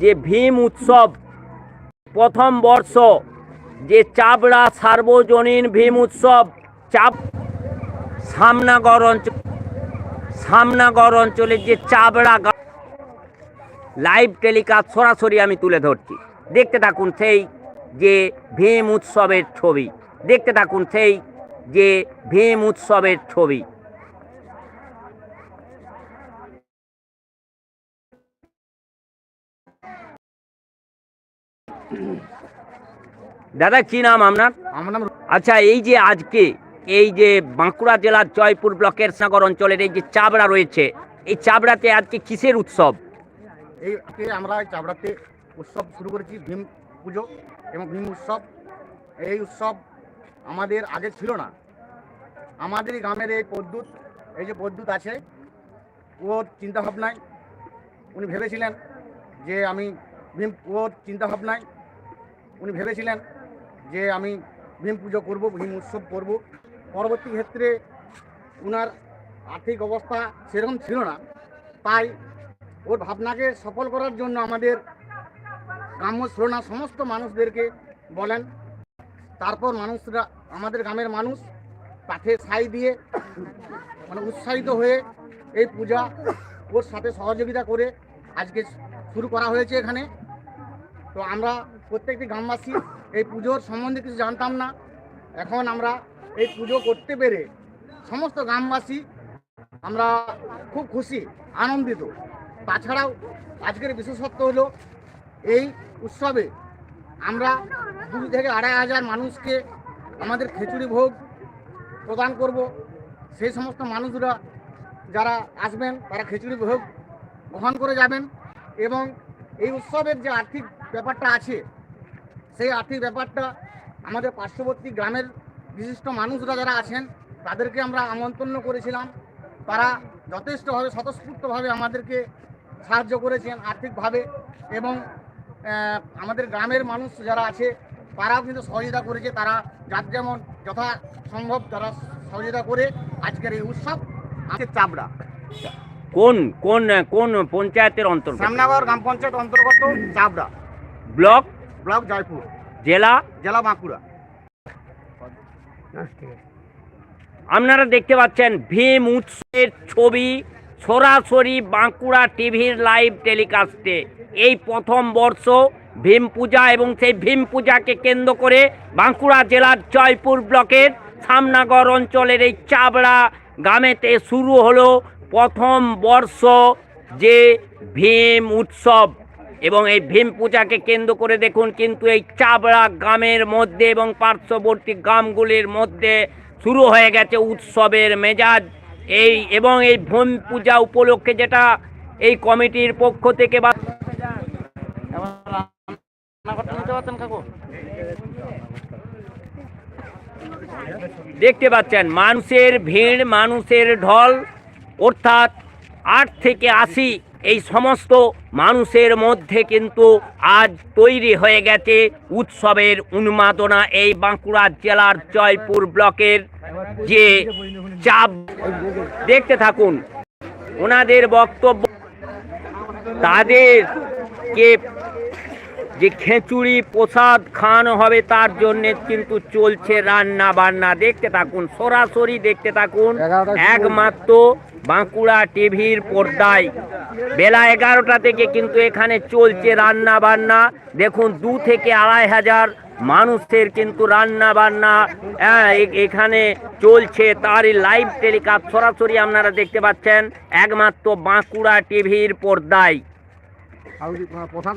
যে ভীম উৎসব প্রথম বর্ষ, যে চাবড়া সার্বজনীন ভীম উৎসব চাপ সামনাগর অঞ্চল সামনাগর অঞ্চলের যে চাবড়া লাইভ টেলিকাস্ট সরাসরি আমি তুলে ধরছি। দেখতে থাকুন সেই যে ভীম উৎসবের ছবি। দেখতে থাকুন সেই যে ভীম উৎসবের ছবি। দাদা কি নাম আপনার? আমার নাম আচ্ছা এই যে আজকে এই যে বাঁকুড়া জেলার জয়পুর ব্লকের সাগর অঞ্চলের এই যে চাবড়া রয়েছে এই চাবড়াতে আজকে কিসের উৎসব? এই আজকে আমরা চাবড়াতে উৎসব শুরু করেছি ভীম পুজো এবং ভীম উৎসব। এই উৎসব আমাদের আগে ছিল না। আমাদের গ্রামের এই পদ্যুৎ এই যে পদ্যুৎ আছে ওর চিন্তাভাবনায় উনি ভেবেছিলেন যে আমি ভীম ওর চিন্তাভাবনায় উনি ভেবেছিলেন যে আমি ভীম পুজো করব, ভীম উৎসব করব। পরবর্তী ক্ষেত্রে ওনার আর্থিক অবস্থা সেরকম ছিল না। তাই ওর ভাবনাকে সফল করার জন্য আমাদের গ্রাম্য শ্রোনা সমস্ত মানুষদেরকে বলেন, তারপর মানুষরা, আমাদের গ্রামের মানুষ তাকে সাই দিয়ে মানে উৎসাহিত হয়ে এই পূজা ওর সাথে সহযোগিতা করে আজকে শুরু করা হয়েছে এখানে। তো আমরা প্রত্যেকটি গ্রামবাসী এই পুজোর সম্বন্ধে কিছু জানতাম না। এখন আমরা এই পুজো করতে পেরে সমস্ত গ্রামবাসী আমরা খুব খুশি, আনন্দিত। তাছাড়াও আজকের বিশেষত্ব হলো এই উৎসবে আমরা দুই থেকে আড়াই হাজার মানুষকে আমাদের খিচুড়ি ভোগ প্রদান করব। সেই সমস্ত মানুষরা যারা আসবেন, তারা খিচুড়ি ভোগ গ্রহণ করে যাবেন এবং এই উৎসবের যে আর্থিক ব্যাপারটা আছে সেই আর্থিক ব্যাপারটা আমাদের পার্শ্ববর্তী গ্রামের বিশিষ্ট মানুষরা যারা আছেন তাদেরকে আমরা আমন্ত্রণ করেছিলাম। তারা যথেষ্টভাবে স্বতঃস্ফূর্তভাবে আমাদেরকে সাহায্য করেছেন আর্থিকভাবে এবং আমাদের গ্রামের মানুষ যারা আছে তারাও কিন্তু সহযোগিতা করেছে। তারা যার যেমন যথা সম্ভব তারা সহযোগিতা করে আজকের এই উৎসব। আছে চাবড়া। কোন কোন কোন পঞ্চায়েতের অন্তর্গত? সামনাগর গ্রাম পঞ্চায়েত অন্তর্গত চাবড়া। ব্লক? ব্লক জয়পুর। জেলা? জেলা বাঁকুড়া। আপনারা দেখতে পাচ্ছেন ভীম উৎসবের ছবি সরাসরি বাঁকুড়া টিভির লাইভ টেলিকাস্টে। এই প্রথম বর্ষ ভীম পূজা এবং সেই ভীম পূজাকে কেন্দ্র করে বাঁকুড়া জেলার জয়পুর ব্লকের সামনাগর অঞ্চলের এই চাবড়া গ্রামেতে শুরু হলো প্রথম বর্ষ যে ভীম উৎসব। এবং এই ভীম পূজাকে কেন্দ্র করে দেখুন কিন্তু এই চাবড়া গ্রামের মধ্যে এবং পার্শ্ববর্তী গ্রামগুলির মধ্যে শুরু হয়ে গেছে উৎসবের মেজাজ। এই এবং এই ভীম পূজা উপলক্ষে যেটা এই কমিটির পক্ষ থেকে বা দেখতে পাচ্ছেন, মানুষের ভিড়, মানুষের ঢল, অর্থাৎ আট থেকে আশি এই সমস্ত মানুষের মধ্যে কিন্তু আজ তৈরি হয়ে গেছে উৎসবের উন্মাদনা এই বাঁকুড়া জেলার জয়পুর ব্লকের যে চাপ। দেখতে থাকুন, ওনাদের বক্তব্য তাদেরকে যে খেচুড়ি প্রসাদ খাওয়ানো হবে তার জন্যে কিন্তু চলছে রান্না বান্না দেখতে থাকুন সরাসরি দেখতে থাকুন। একমাত্র বাঁকুড়া টিভির পর্দায়। বেলা এগারোটা থেকে কিন্তু এখানে চলছে রান্না বান্না দেখুন দু থেকে আড়াই হাজার মানুষের কিন্তু রান্না বান্না হ্যাঁ, এখানে চলছে তারই লাইভ টেলিকাস্ট সরাসরি আপনারা দেখতে পাচ্ছেন একমাত্র বাঁকুড়া টিভির পর্দায়। আর ওই প্রসাদ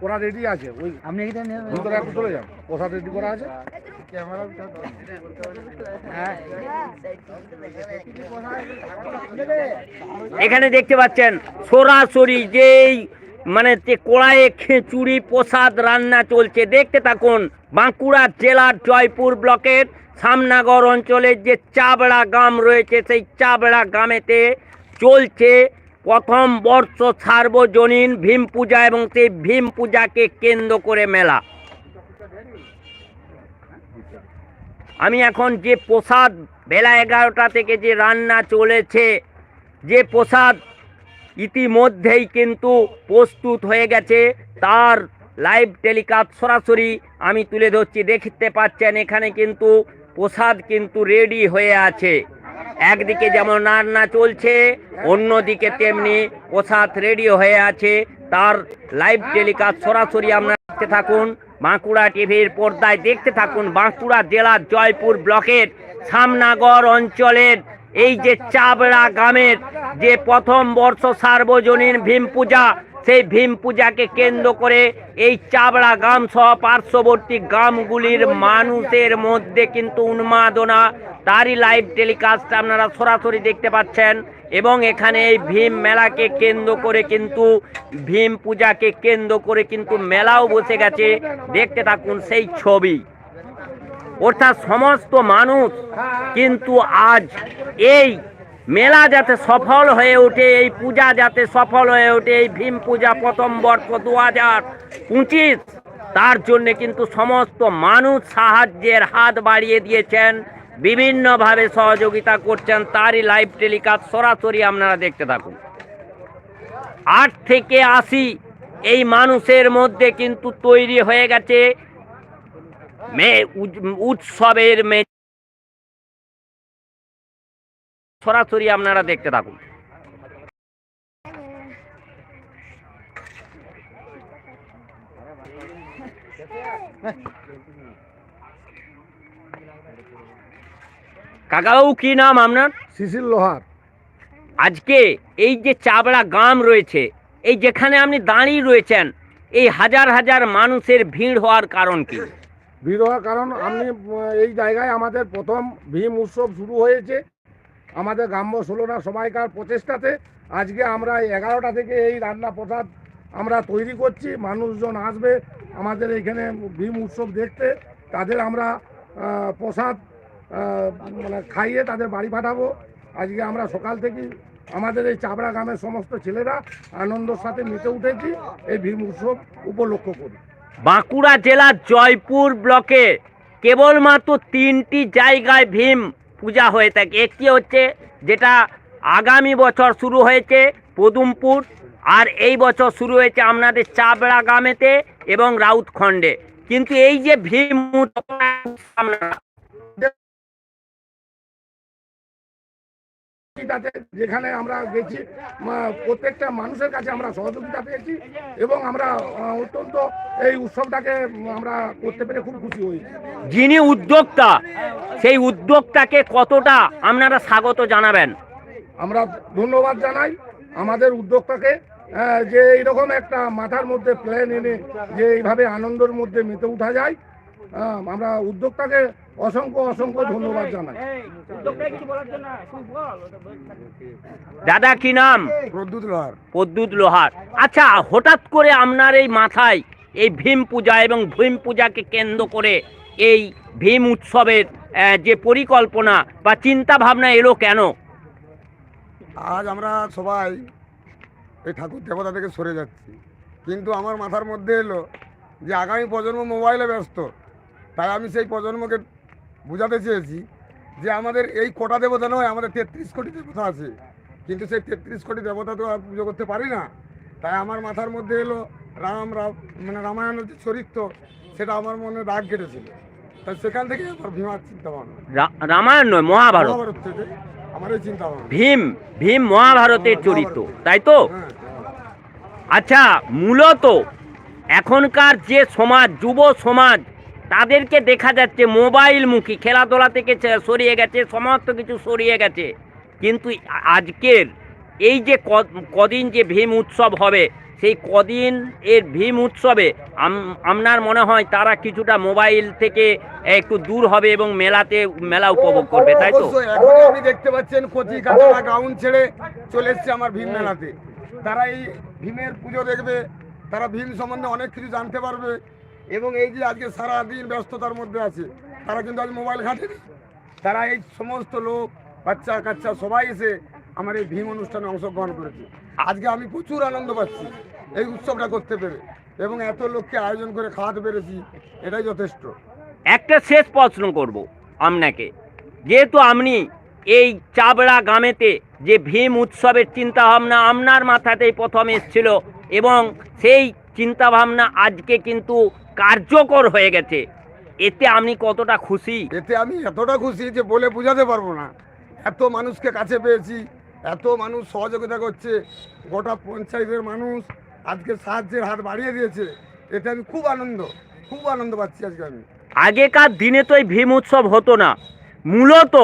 করা রেডি আছে? ওই আপনি ভিতরে একটু চলে যান প্রসাদ রেডি করা আছে? এখানে দেখতে পাচ্ছেন সরাসরি যেই মানে যে কড়াইয়ে খিচুড়ি প্রসাদ রান্না চলছে দেখতে থাকুন বাঁকুড়া জেলার জয়পুর ব্লকের সামনাগর অঞ্চলের যে চাবড়া গ্রাম রয়েছে সেই চাবড়া গ্রামেতে চলছে প্রথম বর্ষ সার্বজনীন ভীম পূজা এবং সেই ভীম পূজাকে কেন্দ্র করে মেলা। আমি এখন যে প্রসাদ বেলা এগারোটা থেকে যে রান্না চলেছে, যে প্রসাদ ইতিমধ্যেই কিন্তু প্রস্তুত হয়ে গেছে, তার লাইভ টেলিকাস্ট সরাসরি আমি তুলে ধরছি। দেখতে পাচ্ছেন এখানে কিন্তু প্রসাদ কিন্তু রেডি হয়ে আছে। একদিকে যেমন রান্না চলছে, অন্যদিকে তেমনি প্রসাদ রেডি হয়ে আছে। তার লাইভ টেলিকাস্ট সরাসরি আমরা দেখতে থাকুন। বাঁকুড়া টিভির পর্দায় দেখতে থাকুন বাঁকুড়া জেলার জয়পুর ব্লকের সামনাগর অঞ্চলের এই যে চাবড়া গ্রামের যে প্রথম বর্ষ সার্বজনীন ভীম পূজা সেই ভীম পূজাকে কেন্দ্র করে এই চাবড়া গ্রাম সহ পার্শ্ববর্তী গ্রামগুলির মানুষের মধ্যে কিন্তু উন্মাদনা। তারই লাইভ টেলিকাস্ট আপনারা সরাসরি দেখতে পাচ্ছেন এবং এখানে এই ভীম মেলাকে কেন্দ্র করে কিন্তু ভীম পূজাকে কেন্দ্র করে কিন্তু মেলাও বসে গেছে। দেখতে থাকুন সেই ছবি। অর্থাৎ সমস্ত মানুষ কিন্তু আজ এই মেলা যাতে সফল হয়ে ওঠে, এই পূজা যাতে সফল হয়ে ওঠে, এই ভীম পূজা প্রথম বর্ষ দু হাজার পঁচিশ। তার জন্যে কিন্তু সমস্ত মানুষ সাহায্যের হাত বাড়িয়ে দিয়েছেন, বিভিন্নভাবে সহযোগিতা করছেন, তারই লাইভ টেলিকাস্ট সরাসরি আপনারা দেখতে থাকুন। আট থেকে আশি এই মানুষের মধ্যে কিন্তু তৈরি হয়ে গেছে মে উৎসবের মে সরাসরি আপনারা দেখতে থাকুন। কাকাবাবু কি নাম আপনার? শিশির লোহার। আজকে এই যে চাবড়া গ্রাম রয়েছে এই যেখানে আপনি দাঁড়িয়ে রয়েছেন এই হাজার হাজার মানুষের ভিড় হওয়ার কারণ কি? ভিড় হওয়ার কারণ আপনি এই জায়গায় আমাদের প্রথম ভীম উৎসব শুরু হয়েছে। আমাদের গ্রাম্য ষোলোনা সবাইকার প্রচেষ্টাতে আজকে আমরা এগারোটা থেকে এই রান্না প্রসাদ আমরা তৈরি করছি, মানুষজন আসবে, আমাদের এখানে ভীম উৎসব দেখতে, তাদের আমরা প্রসাদ মানে খাইয়ে তাদের বাড়ি পাঠাবো। আজকে আমরা সকাল থেকেই আমাদের এই চাবড়া গ্রামের সমস্ত ছেলেরা আনন্দের সাথে মেতে উঠেছি, এই ভীম উৎসব উপলক্ষ করি। বাঁকুড়া জেলার জয়পুর ব্লকে কেবলমাত্র তিনটি জায়গায় ভীম পূজা হয়ে থাকে। একটি হচ্ছে যেটা আগামী বছর শুরু হয়েছে পদুমপুর, আর এই বছর শুরু হয়েছে আপনাদের চাবড়া গ্রামেতে এবং রাউতখণ্ডে। কিন্তু এই যে ভীম সহযোগিতাতে যেখানে আমরা গেছি প্রত্যেকটা মানুষের কাছে আমরা সহযোগিতা পেয়েছি এবং আমরা অত্যন্ত এই উৎসবটাকে আমরা করতে পেরে খুব খুশি হয়েছি। যিনি উদ্যোক্তা সেই উদ্যোক্তাকে কতটা আপনারা স্বাগত জানাবেন? আমরা ধন্যবাদ জানাই আমাদের উদ্যোক্তাকে যে এইরকম একটা মাথার মধ্যে প্ল্যান এনে যে এইভাবে আনন্দের মধ্যে মেতে উঠা যায়। আমরা উদ্যোক্তাকে অসংখ্য অসংখ্য ধন্যবাদ জানাই। দাদা কি নাম? প্রদ্যুৎ লোহার। পদ্যুৎ লোহার। আচ্ছা হঠাৎ করে আপনার এই মাথায় এই ভীম পূজা এবং ভীম পূজাকে কেন্দ্র করে এই ভীম উৎসবের যে পরিকল্পনা বা চিন্তা ভাবনা এলো কেন? আজ আমরা সবাই এই ঠাকুর দেবতা থেকে সরে যাচ্ছি। কিন্তু আমার মাথার মধ্যে এলো যে আগামী প্রজন্ম মোবাইলে ব্যস্ত। তাই আমি সেই প্রজন্মকে বোঝাতে চেয়েছি যে আমাদের এই কোটা দেবতা নয় আমাদের তেত্রিশ কোটি দেবতা আছে। কিন্তু সেই তেত্রিশ কোটি দেবতা তো আর পুজো করতে পারি না। তাই আমার মাথার মধ্যে এলো রাম রাম মানে রামায়ণের যে চরিত্র সেটা আমার মনে দাগ কেটেছিল। তাই সেখান থেকে আমার ভীমার চিন্তা ভাবনা রামায়ণ নয় মহাভারত। মহাভারত থেকে আমার এই চিন্তা ভাবনা ভীম ভীম মহাভারতের চরিত্র তাই তো? হ্যাঁ আচ্ছা মূলত এখনকার যে সমাজ যুব সমাজ তাদেরকে দেখা যাচ্ছে মোবাইলমুখী খেলাধুলা থেকে সরিয়ে গেছে, সমস্ত কিছু সরিয়ে গেছে। কিন্তু আজকের এই যে কদিন যে ভীম উৎসব হবে, সেই কদিন এর ভীম উৎসবে আপনার মনে হয় তারা কিছুটা মোবাইল থেকে একটু দূর হবে এবং মেলাতে, মেলা উপভোগ করবে, তাই তো? আপনি দেখতে পাচ্ছেন কচি কাঁচা গ্রাউন্ড ছেড়ে চলে এসছে আমার ভীম মেলাতে। তারা এই ভীমের পুজো দেখবে, তারা ভীম সম্বন্ধে অনেক কিছু জানতে পারবে। এবং এই যে আজকে সারা দিন ব্যস্ততার মধ্যে আছে, তারা কিন্তু আজ মোবাইল ঘাটেনি। তারা এই সমস্ত লোক, বাচ্চা কাচ্চা সবাই এসে আমার এই ভীম অনুষ্ঠানে অংশগ্রহণ করেছে। আজকে আমি প্রচুর আনন্দ পাচ্ছি এই উৎসবটা করতে পেরে এবং এত লোককে আয়োজন করে খাওয়াতে পেরেছি, এটাই যথেষ্ট। একটা শেষ প্রশ্ন করব আপনাকে। যেহেতু আপনি এই চাবড়া গ্রামেতে যে ভীম উৎসবের চিন্তা ভাবনা আপনার মাথাতেই প্রথম এসেছিল এবং সেই চিন্তা ভাবনা আজকে কিন্তু কার্যকর হয়ে গেছে। এতে আপনি কতটা খুশি? এতে আমি এতটা খুশি যে বলে বোঝাতে পারব না। এত মানুষকে কাছে পেয়েছি এত মানুষ সহযোগিতা করছে গোটা পঞ্চায়েতের মানুষ আজকে সাহায্যের হাত বাড়িয়ে দিয়েছে। এতে আমি খুব আনন্দ খুব আনন্দ পাচ্ছি আজকে আমি। আগেকার দিনে তো এই ভীম উৎসব হতো না। মূলত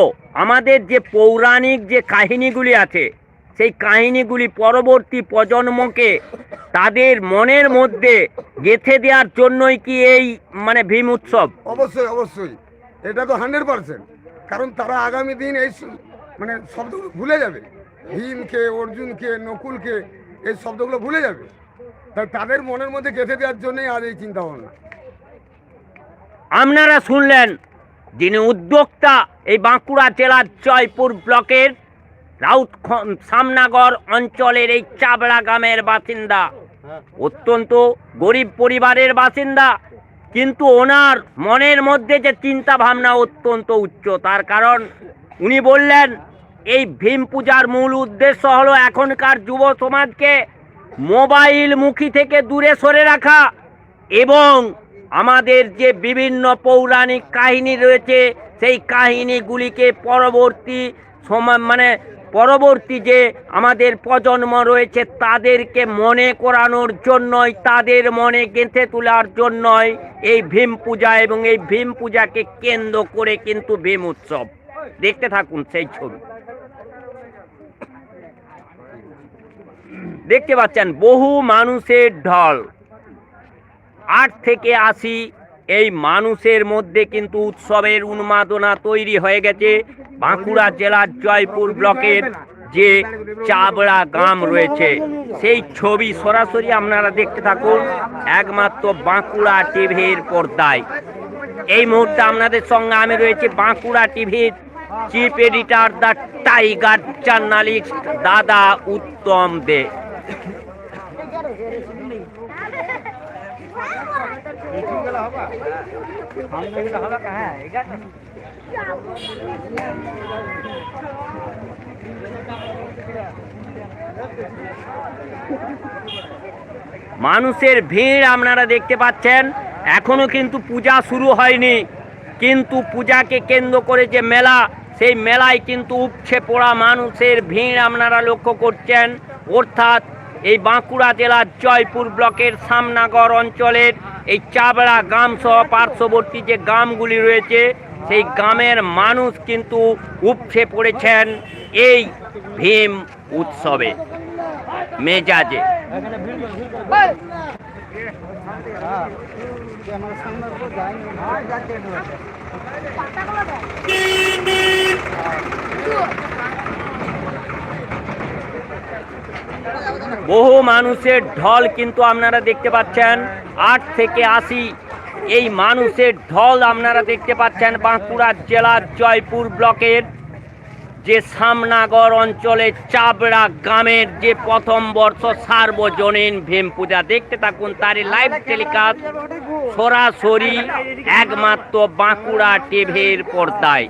আমাদের যে পৌরাণিক যে কাহিনীগুলি আছে সেই কাহিনীগুলি পরবর্তী প্রজন্মকে তাদের মনের মধ্যে গেঁথে দেওয়ার জন্যই কি এই মানে ভীম উৎসব? অবশ্যই অবশ্যই। এটা তো হান্ড্রেড পার্সেন্ট। কারণ তারা আগামী দিন এই মানে শব্দগুলো ভুলে যাবে। ভীমকে অর্জুনকে নকুলকে এই শব্দগুলো ভুলে যাবে। তাই তাদের মনের মধ্যে গেঁথে দেওয়ার জন্যই আর এই চিন্তা ভাবনা আপনারা শুনলেন যিনি উদ্যোক্তা এই বাঁকুড়া জেলার জয়পুর ব্লকের রাউত সামনাগর অঞ্চলের এই চাবড়া গ্রামের বাসিন্দা। অত্যন্ত গরিব পরিবারের বাসিন্দা। কিন্তু ওনার মনের মধ্যে যে চিন্তা ভাবনা অত্যন্ত উচ্চ। তার কারণ উনি বললেন, এই ভীম পূজার মূল উদ্দেশ্য হলো এখনকার যুব সমাজকে মোবাইল মুখী থেকে দূরে সরে রাখা এবং আমাদের যে বিভিন্ন পৌরাণিক কাহিনী রয়েছে, সেই কাহিনীগুলিকে পরবর্তী সময় মানে পরবর্তী যে আমাদের প্রজন্ম রয়েছে তাদেরকে মনে করানোর জন্যই, তাদের মনে গেঁথে তোলার জন্যই এই ভীম পূজা এবং এই ভীম পূজাকে কেন্দ্র করে কিন্তু ভীম উৎসব। দেখতে থাকুন সেই ছবি। দেখতে পাচ্ছেন, বহু মানুষের ঢল, আট থেকে আশি এই মানুষের মধ্যে কিন্তু উৎসবের উন্মাদনা তৈরি হয়ে গেছে। বাঁকুড়া জেলার জয়পুর ব্লকের যে চাবড়া গ্রাম রয়েছে, সেই ছবি সরাসরি আপনারা দেখতে থাকুন, একমাত্র বাঁকুড়া টিভির পর্দায়। এই মুহূর্তে আপনাদের সঙ্গে আমি রয়েছে বাঁকুড়া টিভির chief editor the tiger journalist দাদা উত্তম দে। মানুষের ভিড় আপনারা দেখতে পাচ্ছেন, এখনও কিন্তু পূজা শুরু হয়নি। কিন্তু পূজাকে কেন্দ্র করে যে মেলা, সেই মেলায় কিন্তু উপছে পড়া মানুষের ভিড় আপনারা লক্ষ্য করছেন। অর্থাৎ এই বাঁকুড়া জেলার জয়পুর ব্লকের সামনাগর অঞ্চলের এই চাবড়া গ্রাম সহ পার্শ্ববর্তী যে গ্রামগুলি রয়েছে, সেই গ্রামের মানুষ কিন্তু উপছে পড়েছেন এই ভীম উৎসবে। মেজাজে। বহু মানুষের ঢল কিন্তু আপনারা দেখতে পাচ্ছেন। আট থেকে আশি এই মানুষের ঢল আপনারা দেখতে পাচ্ছেন বাঁকুড়া জেলার জয়পুর ব্লকের যে সামনাগর অঞ্চলে চাবড়া গ্রামের যে প্রথম বর্ষ সার্বজনীন ভীম পূজা। দেখতে থাকুন, তারই লাইভ টেলিকাস্ট সরাসরি একমাত্র বাঁকুড়া টিভির পর্দায়।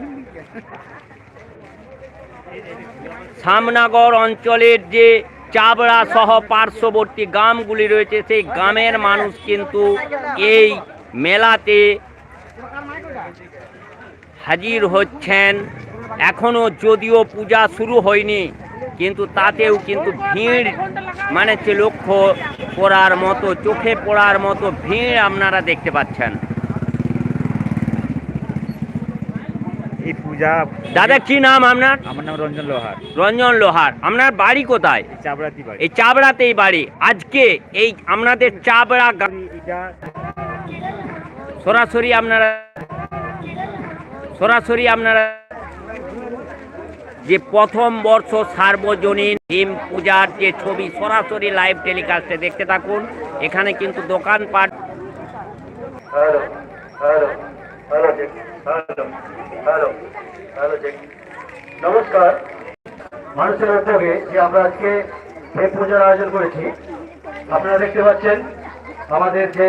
সামনাগর অঞ্চলের যে চাবড়া সহ পার্শ্ববর্তী গ্রামগুলি রয়েছে, সেই গ্রামের মানুষ কিন্তু এই মেলাতে হাজির হচ্ছেন। এখনও যদিও পূজা শুরু হয়নি, কিন্তু তাতেও কিন্তু ভিড় মানে লক্ষ্য করার মতো, চোখে পড়ার মতো ভিড় আপনারা দেখতে পাচ্ছেন। এই পূজা দাদা কি নাম আপনার? আমার নাম রঞ্জন লোহার। রঞ্জন লোহার। আপনার বাড়ি কোথায়? চাবড়াতি বাড়ি। এই চাবড়াতেই বাড়ি। আজকে এই আপনাদের চাবড়া সরাসরি আপনারা সরাসরি আপনারা যে প্রথম বর্ষ সার্বজনীন হিম পূজার যে ছবি সরাসরি লাইভ টেলিকাস্টে দেখতে থাকুন। এখানে কিন্তু দোকানপাট hello hello hello hello hello hello নমস্কার। মানুষের উদ্যোগে যে আমরা আজকে এই পূজার আয়োজন করেছি, আপনারা দেখতে পাচ্ছেন আমাদের যে